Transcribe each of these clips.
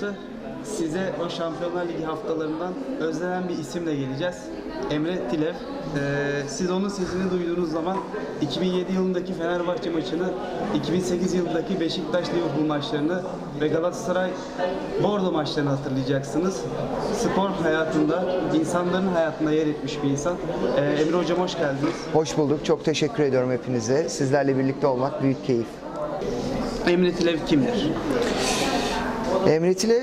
haftası. Size o Şampiyonlar Ligi haftalarından özlenen bir isimle geleceğiz. Emre Tilev. Ee, siz onun sesini duyduğunuz zaman 2007 yılındaki Fenerbahçe maçını, 2008 yılındaki Beşiktaş Liverpool maçlarını ve Galatasaray Bordo maçlarını hatırlayacaksınız. Spor hayatında, insanların hayatında yer etmiş bir insan. Ee, Emre Hocam hoş geldiniz. Hoş bulduk. Çok teşekkür ediyorum hepinize. Sizlerle birlikte olmak büyük keyif. Emre Tilev kimdir? Emre Tilev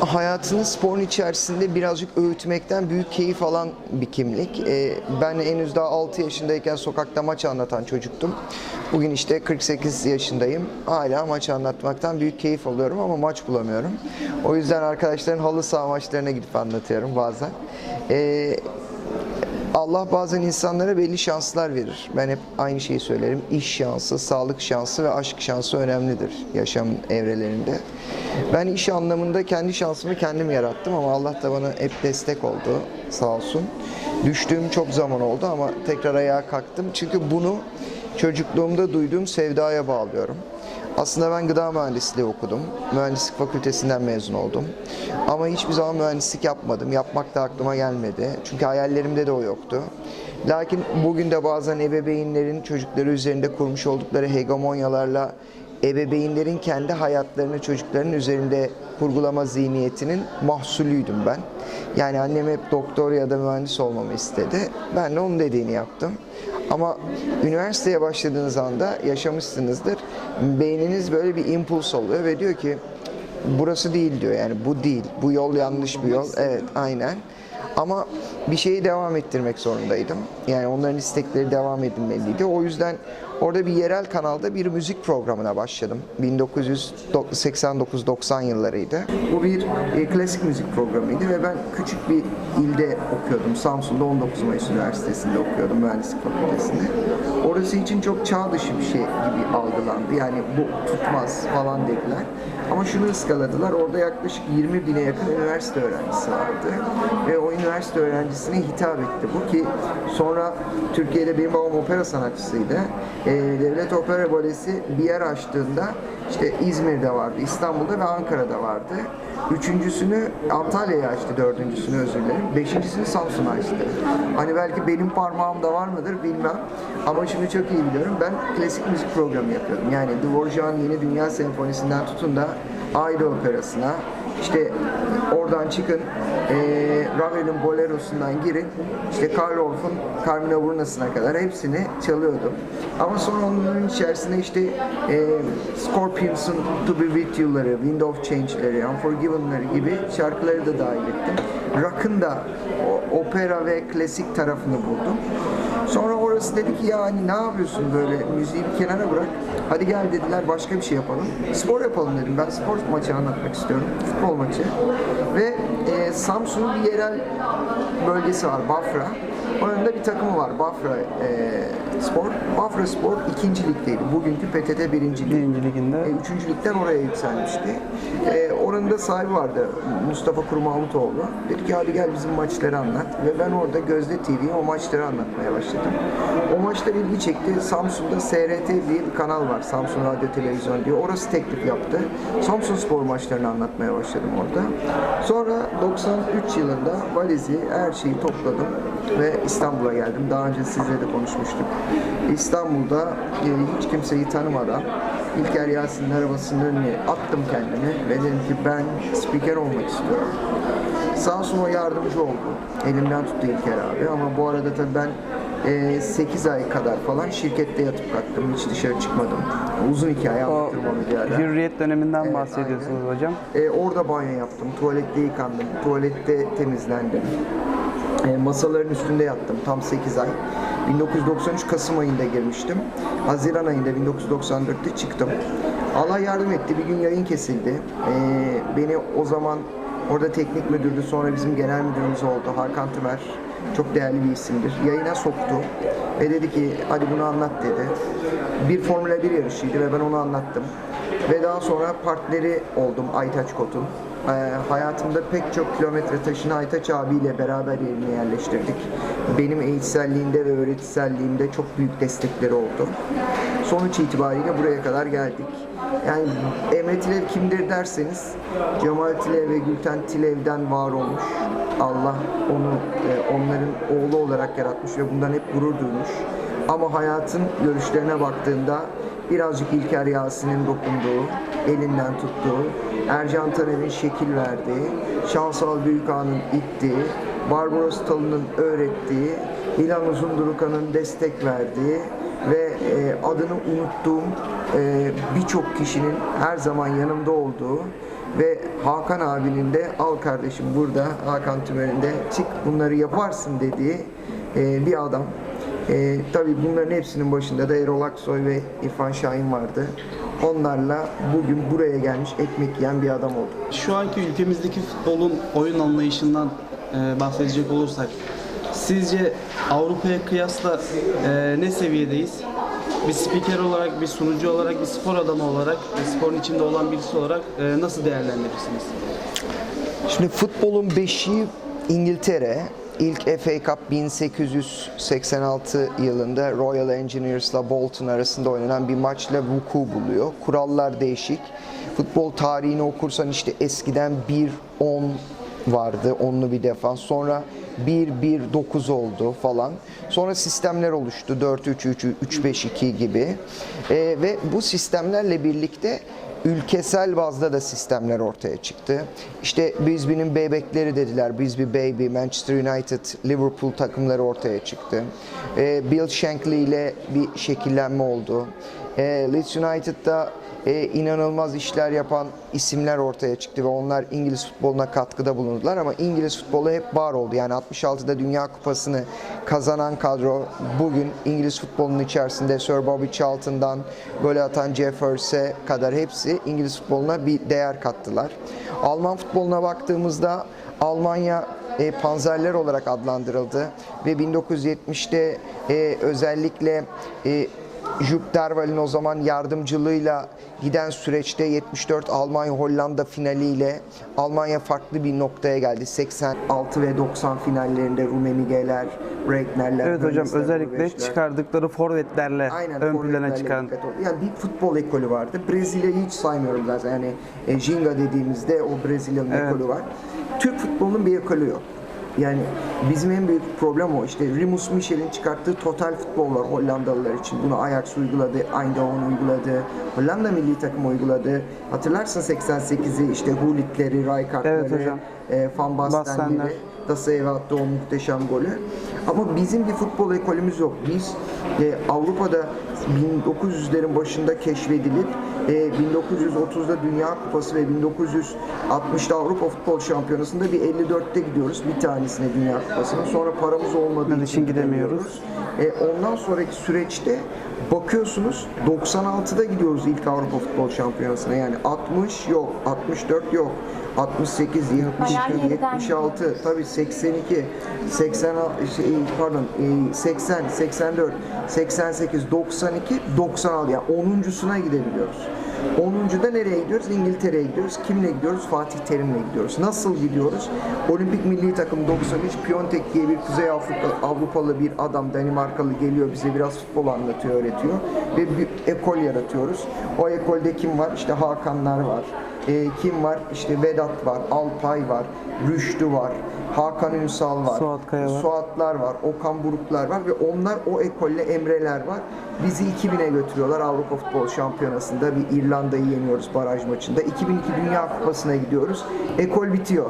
hayatını sporun içerisinde birazcık öğütmekten büyük keyif alan bir kimlik. Ee, ben henüz daha 6 yaşındayken sokakta maç anlatan çocuktum. Bugün işte 48 yaşındayım. Hala maç anlatmaktan büyük keyif alıyorum ama maç bulamıyorum. O yüzden arkadaşların halı saha maçlarına gidip anlatıyorum bazen. Allah bazen insanlara belli şanslar verir. Ben hep aynı şeyi söylerim. İş şansı, sağlık şansı ve aşk şansı önemlidir yaşam evrelerinde. Ben iş anlamında kendi şansımı kendim yarattım ama Allah da bana hep destek oldu sağ olsun. Düştüğüm çok zaman oldu ama tekrar ayağa kalktım. Çünkü bunu çocukluğumda duyduğum sevdaya bağlıyorum. Aslında ben gıda mühendisliği okudum. Mühendislik fakültesinden mezun oldum. Ama hiçbir zaman mühendislik yapmadım. Yapmak da aklıma gelmedi. Çünkü hayallerimde de o yoktu. Lakin bugün de bazen ebeveynlerin çocukları üzerinde kurmuş oldukları hegemonyalarla ebeveynlerin kendi hayatlarını çocukların üzerinde kurgulama zihniyetinin mahsulüydüm ben. Yani annem hep doktor ya da mühendis olmamı istedi. Ben de onun dediğini yaptım. Ama üniversiteye başladığınız anda yaşamışsınızdır. Beyniniz böyle bir impuls oluyor ve diyor ki burası değil diyor. Yani bu değil. Bu yol yanlış bir yol. Evet, aynen. Ama bir şeyi devam ettirmek zorundaydım. Yani onların istekleri devam edilmeliydi. O yüzden orada bir yerel kanalda bir müzik programına başladım. 1989-90 yıllarıydı. Bu bir e, klasik müzik programıydı ve ben küçük bir ilde okuyordum. Samsun'da 19 Mayıs Üniversitesi'nde okuyordum mühendislik fakültesinde. Orası için çok çağ dışı bir şey gibi algılandı. Yani bu tutmaz falan dediler. Ama şunu ıskaladılar. Orada yaklaşık 20 bine yakın üniversite öğrencisi vardı. Ve o üniversite öğrencisine hitap etti. Bu ki sonra Türkiye'de benim babam opera sanatçısıydı. Ee, Devlet Opera Balesi bir yer açtığında işte İzmir'de vardı, İstanbul'da ve Ankara'da vardı. Üçüncüsünü Antalya'ya açtı, dördüncüsünü özür dilerim. Beşincisini Samsun'a açtı. Hani belki benim parmağımda var mıdır bilmem. Ama şunu çok iyi biliyorum. Ben klasik müzik programı yapıyordum. Yani Dvorak'ın Yeni Dünya Senfonisi'nden tutun da Aida Operası'na, işte oradan çıkın, e, Ravel'in Bolero'sundan girin, işte Karl Orff'un Carmina Burnas'ına kadar hepsini çalıyordum. Ama sonra onların içerisinde işte e, Scorpions'un To Be With You'ları, Wind of Change'leri, Unforgiven'ları gibi şarkıları da dahil ettim. Rock'ın da o, opera ve klasik tarafını buldum. Sonra orası dedi ki ya hani ne yapıyorsun böyle müziği bir kenara bırak. Hadi gel dediler başka bir şey yapalım. Spor yapalım dedim. Ben spor maçı anlatmak istiyorum. Futbol maçı. Ve e, Samsun'un bir yerel bölgesi var Bafra. Onun da bir takımı var Bafra e, Spor. Bafra Spor ikinci ligdeydi. Bugünkü PTT birinci lig. Birinci liginde. E, üçüncü ligden oraya yükselmişti. E, oranın da sahibi vardı Mustafa Kurmahmutoğlu. Dedi ki hadi gel bizim maçları anlat. Ve ben orada Gözde TV'ye o maçları anlatmaya başladım. O maçlar ilgi çekti. Samsun'da SRT diye bir kanal var. Samsun Radyo Televizyon diye. Orası teklif yaptı. Samsun spor maçlarını anlatmaya başladım orada. Sonra 93 yılında valizi her şeyi topladım ve İstanbul'a geldim. Daha önce sizle de konuşmuştuk. İstanbul'da e, hiç kimseyi tanımadan İlker Yasin'in arabasının önüne attım kendimi ve dedim ki ben spiker olmak istiyorum. Sağ olsun o yardımcı oldu. Elimden tuttu İlker abi ama bu arada tabii ben e, 8 ay kadar falan şirkette yatıp kalktım. Hiç dışarı çıkmadım. Uzun hikaye O anlatırım onu bir ara. hürriyet döneminden Evet, bahsediyorsunuz hocam. E, orada banyo yaptım, tuvalette yıkandım, tuvalette temizlendim. E, masaların üstünde yattım tam 8 ay. 1993 Kasım ayında girmiştim. Haziran ayında 1994'te çıktım. Allah yardım etti. Bir gün yayın kesildi. E, beni o zaman orada teknik müdürdü. Sonra bizim genel müdürümüz oldu. Hakan Tümer. Çok değerli bir isimdir. Yayına soktu. Ve dedi ki hadi bunu anlat dedi. Bir Formula 1 yarışıydı ve ben onu anlattım. Ve daha sonra partneri oldum Aytaç Kot'un. Ee, hayatımda pek çok kilometre taşını Aytaç abiyle beraber yerine yerleştirdik. Benim eğitselliğimde ve öğretiselliğimde çok büyük destekleri oldu. Sonuç itibariyle buraya kadar geldik. Yani Emre Tilev kimdir derseniz Cemal Tilev ve Gülten Tilev'den var olmuş. Allah onu e, onların oğlu olarak yaratmış ve bundan hep gurur duymuş. Ama hayatın görüşlerine baktığında birazcık İlker Yasin'in dokunduğu, elinden tuttuğu, Ercan Taner'in şekil verdiği, Şansal Büyükağa'nın ittiği, Barbaros Talı'nın öğrettiği, İlhan Uzundurukan'ın destek verdiği ve e, adını unuttuğum e, birçok kişinin her zaman yanımda olduğu ve Hakan abinin de al kardeşim burada Hakan Tümer'in de çık bunları yaparsın dediği e, bir adam. E, tabii bunların hepsinin başında da Erol Aksoy ve İrfan Şahin vardı. Onlarla bugün buraya gelmiş ekmek yiyen bir adam oldu. Şu anki ülkemizdeki futbolun oyun anlayışından e, bahsedecek olursak sizce Avrupa'ya kıyasla e, ne seviyedeyiz? Bir spiker olarak, bir sunucu olarak, bir spor adamı olarak, e, sporun içinde olan birisi olarak e, nasıl değerlendirirsiniz? Şimdi futbolun beşiği İngiltere. İlk FA Cup 1886 yılında Royal Engineers'la Bolton arasında oynanan bir maçla vuku buluyor. Kurallar değişik. Futbol tarihini okursan işte eskiden 1-10 vardı, onlu bir defans. Sonra 1-1-9 oldu falan. Sonra sistemler oluştu. 4-3-3, 3-5-2 gibi. Ee, ve bu sistemlerle birlikte ülkesel bazda da sistemler ortaya çıktı. İşte Bisbee'nin bebekleri dediler. Bisbee Baby, Manchester United, Liverpool takımları ortaya çıktı. Ee, Bill Shankly ile bir şekillenme oldu. Ee, Leeds United'da e, inanılmaz işler yapan isimler ortaya çıktı ve onlar İngiliz futboluna katkıda bulundular ama İngiliz futbolu hep var oldu. Yani 66'da Dünya Kupası'nı kazanan kadro bugün İngiliz futbolunun içerisinde Sir Bobby Charlton'dan gol atan Jeff Hurst'e kadar hepsi İngiliz futboluna bir değer kattılar. Alman futboluna baktığımızda Almanya e, panzerler olarak adlandırıldı ve 1970'te e, özellikle e, Jupp Derwal'in o zaman yardımcılığıyla giden süreçte 74 Almanya-Hollanda finaliyle Almanya farklı bir noktaya geldi. 86 ve 90 finallerinde Rummenigge'ler, Regner'ler, Evet hocam özellikle Rubeşler. çıkardıkları forvetlerle Aynen, ön forvetlerle plana çıkan dikkat ol- Yani bir futbol ekolü vardı. Brezilya'yı hiç saymıyorum zaten. Yani e, Jinga dediğimizde o Brezilya'nın Evet. ekolü var. Türk futbolunun bir ekolü yok. Yani bizim en büyük problem o. İşte Rimus Michel'in çıkarttığı total futbol var Hollandalılar için. Bunu Ajax uyguladı, Eindhoven uyguladı, Hollanda milli takım uyguladı. Hatırlarsın 88'i işte Hulik'leri, Rijkaard'ları, Evet hocam. e, Van Basten Bastenler. gibi. Dasa'ya attı o muhteşem golü. Ama bizim bir futbol ekolümüz yok. Biz e, Avrupa'da 1900'lerin başında keşfedilip e, 1930'da Dünya Kupası ve 1960'da Avrupa Futbol Şampiyonası'nda bir 54'te gidiyoruz. Bir tanesine Dünya Kupası'nın. Sonra paramız olmadığı Onun için gidemiyoruz. E, ondan sonraki süreçte bakıyorsunuz 96'da gidiyoruz ilk Avrupa Futbol Şampiyonası'na. Yani 60 yok, 64 yok. 68, 72, 76, tabii 82, 80, şey, pardon, e, 80, 84, 88, 92, 96 yani 10'uncusuna gidebiliyoruz. 10'uncuda nereye gidiyoruz? İngiltere'ye gidiyoruz. Kimle gidiyoruz? Fatih Terim'le gidiyoruz. Nasıl gidiyoruz? Olimpik milli takım 93, Piontek diye bir Kuzey Afrika, Avrupalı bir adam Danimarkalı geliyor bize biraz futbol anlatıyor, öğretiyor ve bir ekol yaratıyoruz. O ekolde kim var? İşte Hakanlar var. E, kim var? İşte Vedat var, Alpay var, Rüştü var, Hakan Ünsal var, Suat Kaya var. Suatlar var, Okan Buruklar var ve onlar o ekolle Emreler var. Bizi 2000'e götürüyorlar Avrupa Futbol Şampiyonası'nda bir İrlanda'yı yeniyoruz baraj maçında. 2002 Dünya Kupası'na gidiyoruz. Ekol bitiyor.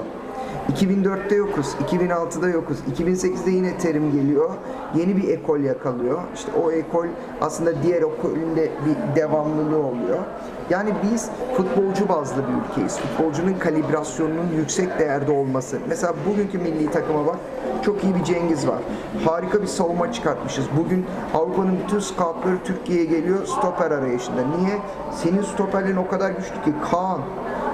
2004'te yokuz, 2006'da yokuz, 2008'de yine terim geliyor. Yeni bir ekol yakalıyor. İşte o ekol aslında diğer ekolün de bir devamlılığı oluyor. Yani biz futbolcu bazlı bir ülkeyiz. Futbolcunun kalibrasyonunun yüksek değerde olması. Mesela bugünkü milli takıma bak. Çok iyi bir Cengiz var. Harika bir savunma çıkartmışız. Bugün Avrupa'nın bütün scoutları Türkiye'ye geliyor stoper arayışında. Niye? Senin stoperlerin o kadar güçlü ki Kaan,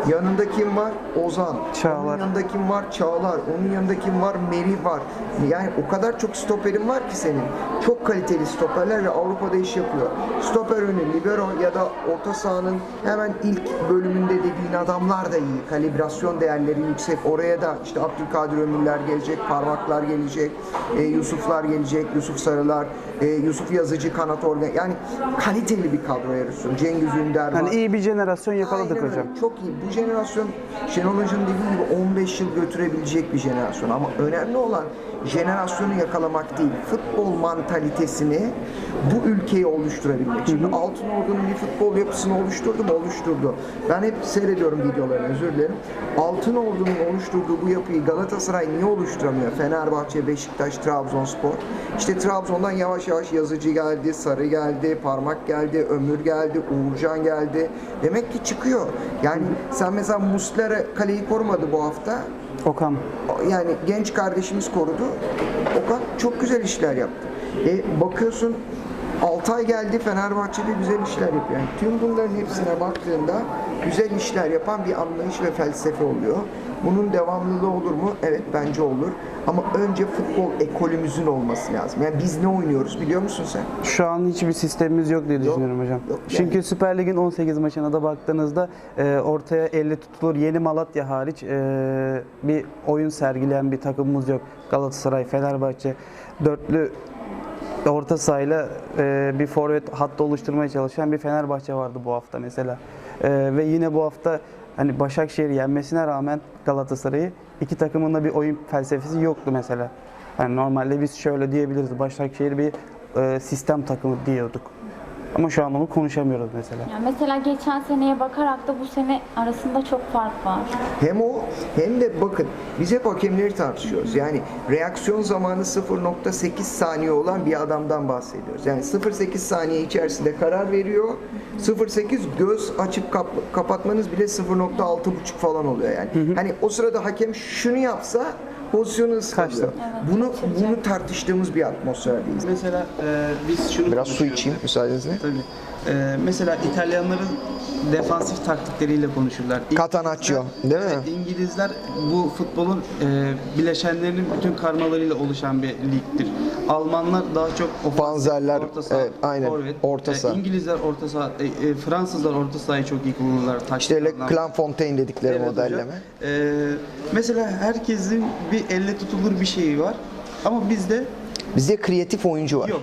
Yanında kim var? Ozan. Çağlar. Onun yanında kim var? Çağlar. Onun yanında kim var? Merih var. Yani o kadar çok stoperin var ki senin. Çok kaliteli stoperler ve Avrupa'da iş yapıyor. Stoper önü, libero ya da orta sahanın hemen ilk bölümünde dediğin adamlar da iyi. Kalibrasyon değerleri yüksek. Oraya da işte Abdülkadir Ömürler gelecek, Parmaklar gelecek, e, Yusuflar gelecek, Yusuf Sarılar, e, Yusuf Yazıcı, Kanat Organ. Yani kaliteli bir kadro yarışıyor. Cengiz Ünder var. Yani iyi bir jenerasyon yakaladık Aynen hocam. öyle. Çok iyi. Bu jenerasyon Şenol Hoca'nın dediği gibi 15 yıl götürebilecek bir jenerasyon. Ama önemli olan jenerasyonu yakalamak değil. Futbol mantalitesini bu ülkeye oluşturabilmek. Şimdi Altın Ordu'nun bir futbol yapısını oluşturdu mu? Oluşturdu. Ben hep seyrediyorum videolarını özür dilerim. Altın Ordu'nun oluşturduğu bu yapıyı Galatasaray niye oluşturamıyor? Fenerbahçe, Beşiktaş, Trabzonspor. İşte Trabzon'dan yavaş yavaş Yazıcı geldi, Sarı geldi, Parmak geldi, Ömür geldi, Uğurcan geldi. Demek ki çıkıyor. Yani sen mesela Muslera kaleyi korumadı bu hafta. Okan. Yani genç kardeşimiz korudu. Okan çok güzel işler yaptı. E, bakıyorsun Altay geldi Fenerbahçe'de güzel işler yapıyor. Yani tüm bunların hepsine baktığında güzel işler yapan bir anlayış ve felsefe oluyor. Bunun devamlılığı olur mu? Evet bence olur. Ama önce futbol ekolümüzün olması lazım. Yani biz ne oynuyoruz biliyor musun sen? Şu an hiçbir sistemimiz yok diye düşünüyorum hocam. yok. Yani- Çünkü Süper Lig'in 18 maçına da baktığınızda e, ortaya 50 tutulur. Yeni Malatya hariç e, bir oyun sergileyen bir takımımız yok. Galatasaray, Fenerbahçe dörtlü orta sahayla e, bir forvet hattı oluşturmaya çalışan bir Fenerbahçe vardı bu hafta mesela. E, ve yine bu hafta hani Başakşehir'i yenmesine rağmen Galatasaray'ı iki takımın da bir oyun felsefesi yoktu mesela. Yani normalde biz şöyle diyebiliriz. Başakşehir bir e, sistem takımı diyorduk. Ama şu an onu konuşamıyoruz mesela. Yani mesela geçen seneye bakarak da bu sene arasında çok fark var. Hem o hem de bakın biz hep hakemleri tartışıyoruz. Yani reaksiyon zamanı 0.8 saniye olan bir adamdan bahsediyoruz. Yani 0.8 saniye içerisinde karar veriyor. 0.8 göz açıp kap- kapatmanız bile 0.6.5 falan oluyor yani. Hani o sırada hakem şunu yapsa pozisyonu ıskalıyor. Bunu bunu tartıştığımız bir atmosferdeyiz. Mesela e, biz şunu Biraz su konuşuyoruz. içeyim müsaadenizle. Tabii. Ee, mesela İtalyanların defansif taktikleriyle konuşurlar. İngilizler- değil mi? Evet, İngilizler bu futbolun e, bileşenlerinin bütün karmalarıyla oluşan bir ligdir. Almanlar daha çok ofansif, Panzerler, orta saha, evet, aynen, forvet. orta E, saha. İngilizler orta saha, e, e, Fransızlar orta sahayı çok iyi kullanırlar. İşte öyle anlamda. Clanfontaine dedikleri Evet hocam. modelleme. Ee, mesela herkesin bir elle tutulur bir şeyi var. Ama bizde Bizde kreatif oyuncu var. Yok.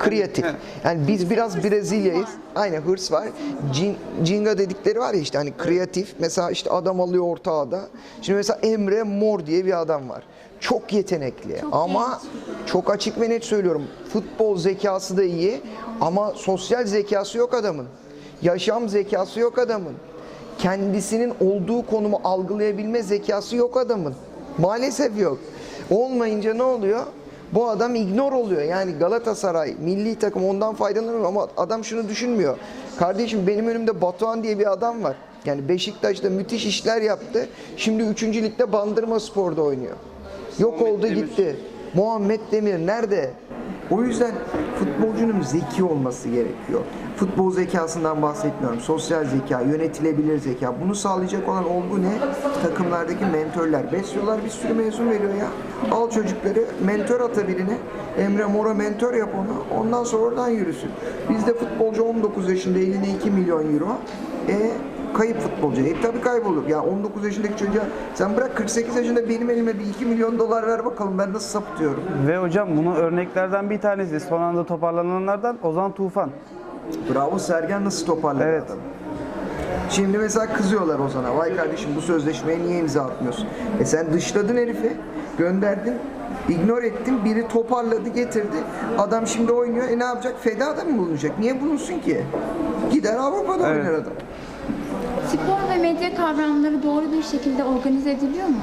Kreatif. Yani biz biraz Brezilya'yız. Aynen hırs var. Cin, Cinga dedikleri var ya işte hani kreatif. Mesela işte adam alıyor ortağda. Şimdi mesela Emre Mor diye bir adam var. Çok yetenekli ama çok açık ve net söylüyorum. Futbol zekası da iyi ama sosyal zekası yok adamın. Yaşam zekası yok adamın. Kendisinin olduğu konumu algılayabilme zekası yok adamın. Maalesef yok. Olmayınca ne oluyor? Bu adam ignor oluyor. Yani Galatasaray, milli takım ondan faydalanıyor ama adam şunu düşünmüyor. Kardeşim benim önümde Batuhan diye bir adam var. Yani Beşiktaş'ta müthiş işler yaptı. Şimdi 3. ligde Bandırma Spor'da oynuyor. Yok Muhammed oldu Demir. gitti. Muhammed Demir nerede? O yüzden futbolcunun zeki olması gerekiyor. Futbol zekasından bahsetmiyorum. Sosyal zeka, yönetilebilir zeka. Bunu sağlayacak olan olgu ne? Takımlardaki mentörler. Besliyorlar bir sürü mezun veriyor ya. Al çocukları, mentör ata birine. Emre Mor'a mentör yap onu. Ondan sonra oradan yürüsün. Bizde futbolcu 19 yaşında eline 2 milyon euro. E kayıp futbolcu. E tabii kaybolur. Ya 19 yaşındaki çocuğa sen bırak 48 yaşında benim elime bir 2 milyon dolar ver bakalım ben nasıl sapıtıyorum. Ve hocam bunun örneklerden bir tanesi son anda toparlananlardan Ozan Tufan. Bravo Sergen nasıl toparladı Evet. adamı. Şimdi mesela kızıyorlar Ozan'a. Vay kardeşim bu sözleşmeye niye imza atmıyorsun? E sen dışladın herifi, gönderdin, ignore ettin, biri toparladı, getirdi. Adam şimdi oynuyor. E ne yapacak? Feda da mı bulunacak? Niye bulunsun ki? Gider Avrupa'da Evet. oynar adam. Spor ve medya kavramları doğru bir şekilde organize ediliyor mu?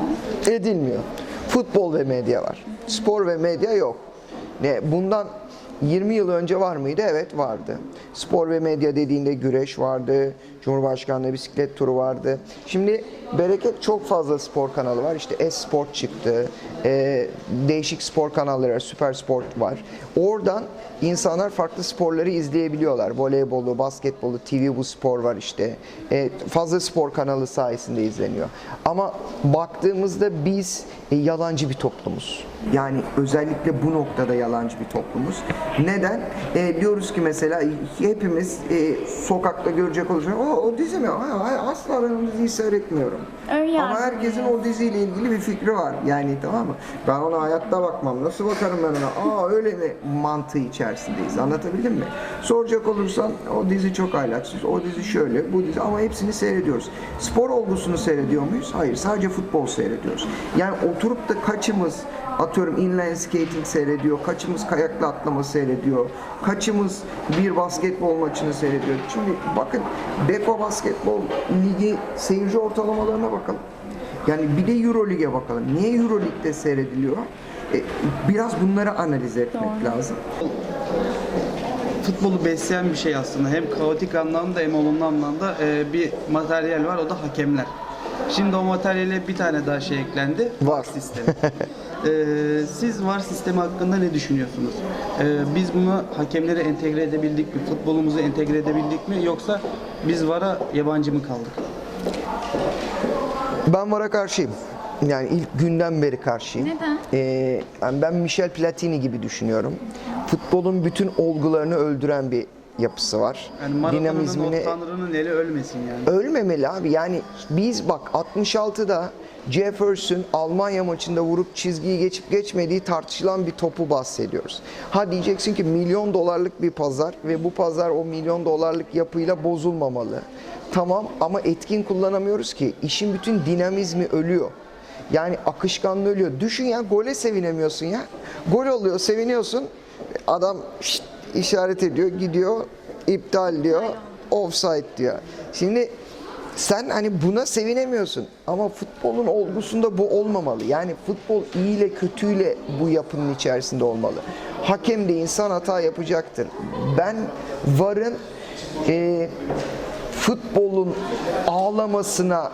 edilmiyor. Futbol ve medya var. Spor ve medya yok. Ne bundan 20 yıl önce var mıydı? Evet vardı. Spor ve medya dediğinde güreş vardı, Cumhurbaşkanlığı bisiklet turu vardı. Şimdi bereket çok fazla spor kanalı var. İşte Esport çıktı. e, değişik spor kanalları var. Süper Sport var. Oradan insanlar farklı sporları izleyebiliyorlar. Voleybolu, basketbolu, TV bu spor var işte. E, fazla spor kanalı sayesinde izleniyor. Ama baktığımızda biz e, yalancı bir toplumuz. Yani özellikle bu noktada yalancı bir toplumuz. Neden? E, diyoruz ki mesela hepimiz e, sokakta görecek olursak o, o dizi mi? Ay, ay, asla ben o diziyi seyretmiyorum. Öyle Ama herkesin o diziyle ilgili bir fikri var. Yani tamam mı? Ben ona hayatta bakmam. Nasıl bakarım ben ona? Aa öyle mi mantığı içerisindeyiz. Anlatabildim mi? Soracak olursan o dizi çok ahlaksız. O dizi şöyle, bu dizi ama hepsini seyrediyoruz. Spor olgusunu seyrediyor muyuz? Hayır. Sadece futbol seyrediyoruz. Yani oturup da kaçımız atıyorum inline skating seyrediyor, kaçımız kayakla atlama seyrediyor, kaçımız bir basketbol maçını seyrediyor. Şimdi bakın Beko Basketbol Ligi seyirci ortalamalarına bakalım. Yani bir de Euro Lig'e bakalım. Niye Euro Lig'de seyrediliyor? E, biraz bunları analiz etmek lazım. Futbolu besleyen bir şey aslında. Hem kaotik anlamda hem olumlu anlamda e, bir materyal var. O da hakemler. Şimdi o materyale bir tane daha şey eklendi. Var. sistemi. E, siz var sistemi hakkında ne düşünüyorsunuz? E, biz bunu hakemlere entegre edebildik mi? Futbolumuzu entegre edebildik mi? Yoksa biz vara yabancı mı kaldık? Ben VAR'a karşıyım. Yani ilk günden beri karşıyım. Neden? Ee, yani ben Michel Platini gibi düşünüyorum. Futbolun bütün olgularını öldüren bir yapısı var. Yani Dinamizmini tanrının eli ölmesin yani. ölmemeli abi. Yani biz bak 66'da Jefferson Almanya maçında vurup çizgiyi geçip geçmediği tartışılan bir topu bahsediyoruz. Ha diyeceksin ki milyon dolarlık bir pazar ve bu pazar o milyon dolarlık yapıyla bozulmamalı. Tamam ama etkin kullanamıyoruz ki. İşin bütün dinamizmi ölüyor. Yani akışkanlığı ölüyor. Düşün ya gole sevinemiyorsun ya. Gol oluyor seviniyorsun. Adam şşt, işaret ediyor gidiyor iptal diyor offside diyor. Şimdi sen hani buna sevinemiyorsun ama futbolun olgusunda bu olmamalı. Yani futbol iyi ile kötüyle bu yapının içerisinde olmalı. Hakem de insan hata yapacaktır. Ben VAR'ın e, futbolun ağlamasına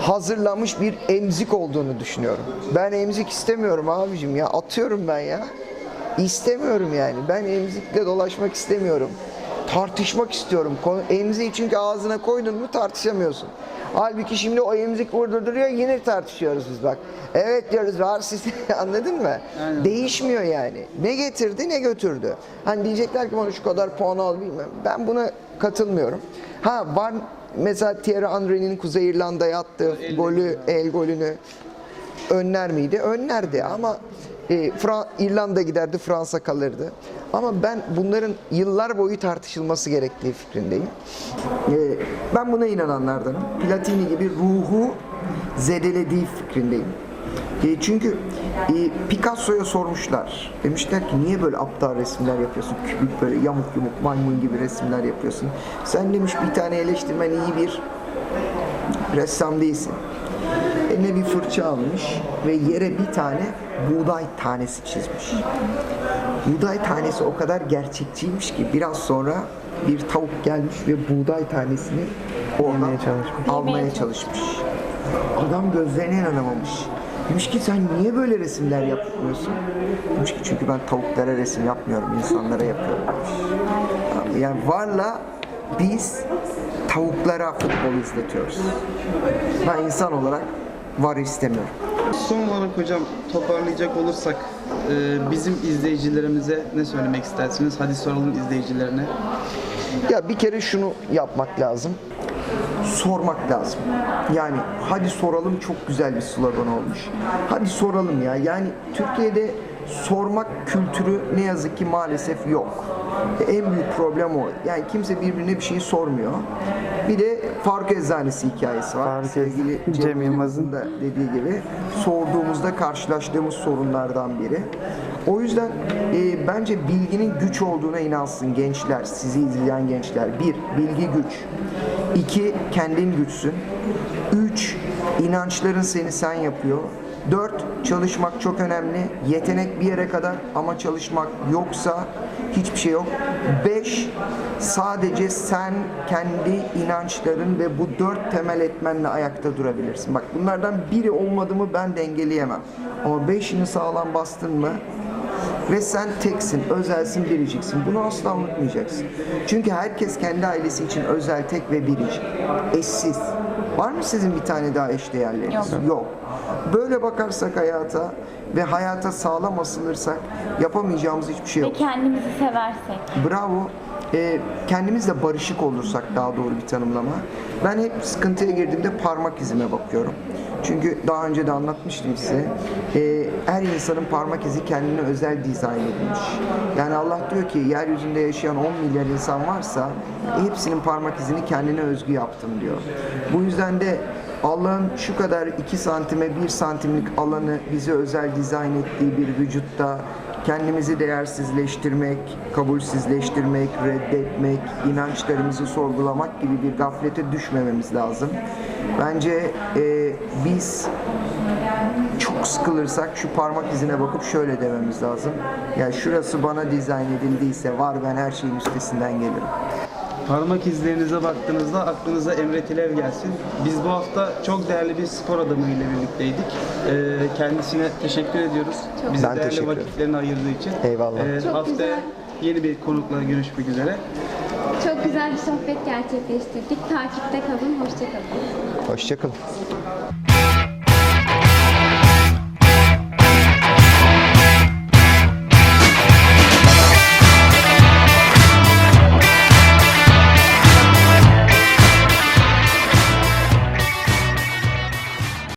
hazırlanmış bir emzik olduğunu düşünüyorum. Ben emzik istemiyorum abicim ya. Atıyorum ben ya. İstemiyorum yani. Ben emzikle dolaşmak istemiyorum. Tartışmak istiyorum. Emziği çünkü ağzına koydun mu tartışamıyorsun. Halbuki şimdi o emzik vurdurduruyor yine tartışıyoruz biz bak. Evet diyoruz var siz anladın mı? Aynen. Değişmiyor yani. Ne getirdi ne götürdü. Hani diyecekler ki bana şu kadar puan al bilmem. Ben buna katılmıyorum. Ha var mesela Thierry Henry'nin Kuzey İrlanda'ya attığı golü, el golünü önler miydi? Önlerdi ama e, İrlanda giderdi, Fransa kalırdı. Ama ben bunların yıllar boyu tartışılması gerektiği fikrindeyim. E, ben buna inananlardanım. Platini gibi ruhu zedelediği fikrindeyim. E, çünkü e, Picasso'ya sormuşlar. Demişler ki niye böyle aptal resimler yapıyorsun? Kübik böyle yamuk yumuk maymun gibi resimler yapıyorsun. Sen demiş bir tane eleştirmen iyi bir ressam değilsin. Eline bir fırça almış ve yere bir tane buğday tanesi çizmiş. Buğday tanesi o kadar gerçekçiymiş ki biraz sonra bir tavuk gelmiş ve buğday tanesini oradan çalışmış. almaya çalışmış. Adam gözlerine inanamamış. Demiş ki sen niye böyle resimler yapmıyorsun? Demiş ki çünkü ben tavuklara resim yapmıyorum, insanlara yapıyorum demiş. Yani varla biz tavuklara futbol izletiyoruz. Ben insan olarak var istemiyorum. Son olarak hocam toparlayacak olursak e, bizim izleyicilerimize ne söylemek istersiniz? Hadi soralım izleyicilerine. Ya bir kere şunu yapmak lazım. Sormak lazım. Yani hadi soralım çok güzel bir slogan olmuş. Hadi soralım ya. Yani Türkiye'de sormak kültürü ne yazık ki maalesef yok. En büyük problem o. Yani kimse birbirine bir şey sormuyor. Bir de Faruk Eczanesi hikayesi var. Faruk Sevgili Cem Yılmaz'ın. da dediği gibi sorduğumuzda karşılaştığımız sorunlardan biri. O yüzden e, bence bilginin güç olduğuna inansın gençler, sizi izleyen gençler. Bir, bilgi güç. İki, kendin güçsün. Üç, inançların seni sen yapıyor. Dört, çalışmak çok önemli. Yetenek bir yere kadar ama çalışmak yoksa hiçbir şey yok. 5 sadece sen kendi inançların ve bu dört temel etmenle ayakta durabilirsin. Bak bunlardan biri olmadığımı ben dengeleyemem. Ama beşini sağlam bastın mı ve sen teksin, özelsin, biriciksin. Bunu asla unutmayacaksın. Çünkü herkes kendi ailesi için özel, tek ve biricik. Eşsiz. Var mı sizin bir tane daha eşdeğerleriniz? Yok. Böyle bakarsak hayata ve hayata sağlam asılırsak yapamayacağımız hiçbir şey Ve yok. kendimizi seversek. Bravo. Ee, kendimizle barışık olursak daha doğru bir tanımlama. Ben hep sıkıntıya girdiğimde parmak izime bakıyorum. Çünkü daha önce de anlatmıştım size. Ee, her insanın parmak izi kendine özel dizayn edilmiş. Yani Allah diyor ki yeryüzünde yaşayan 10 milyar insan varsa hepsinin parmak izini kendine özgü yaptım diyor. Bu yüzden de Allah'ın şu kadar 2 santime 1 santimlik alanı bize özel dizayn ettiği bir vücutta kendimizi değersizleştirmek, kabulsüzleştirmek, reddetmek, inançlarımızı sorgulamak gibi bir gaflete düşmememiz lazım. Bence e, biz çok sıkılırsak şu parmak izine bakıp şöyle dememiz lazım. Ya şurası bana dizayn edildiyse var ben her şeyin üstesinden gelirim. Parmak izlerinize baktığınızda aklınıza Emre Tilev gelsin. Biz bu hafta çok değerli bir spor adamı ile birlikteydik. Ee, kendisine teşekkür ediyoruz. Bize Ben değerli teşekkür vakitlerini ayırdığı için. Eyvallah. Ee, Çok haftaya güzel. yeni bir konukla görüşmek üzere. Çok güzel bir sohbet gerçekleştirdik. Takipte kalın, hoşça kalın. Hoşçakalın.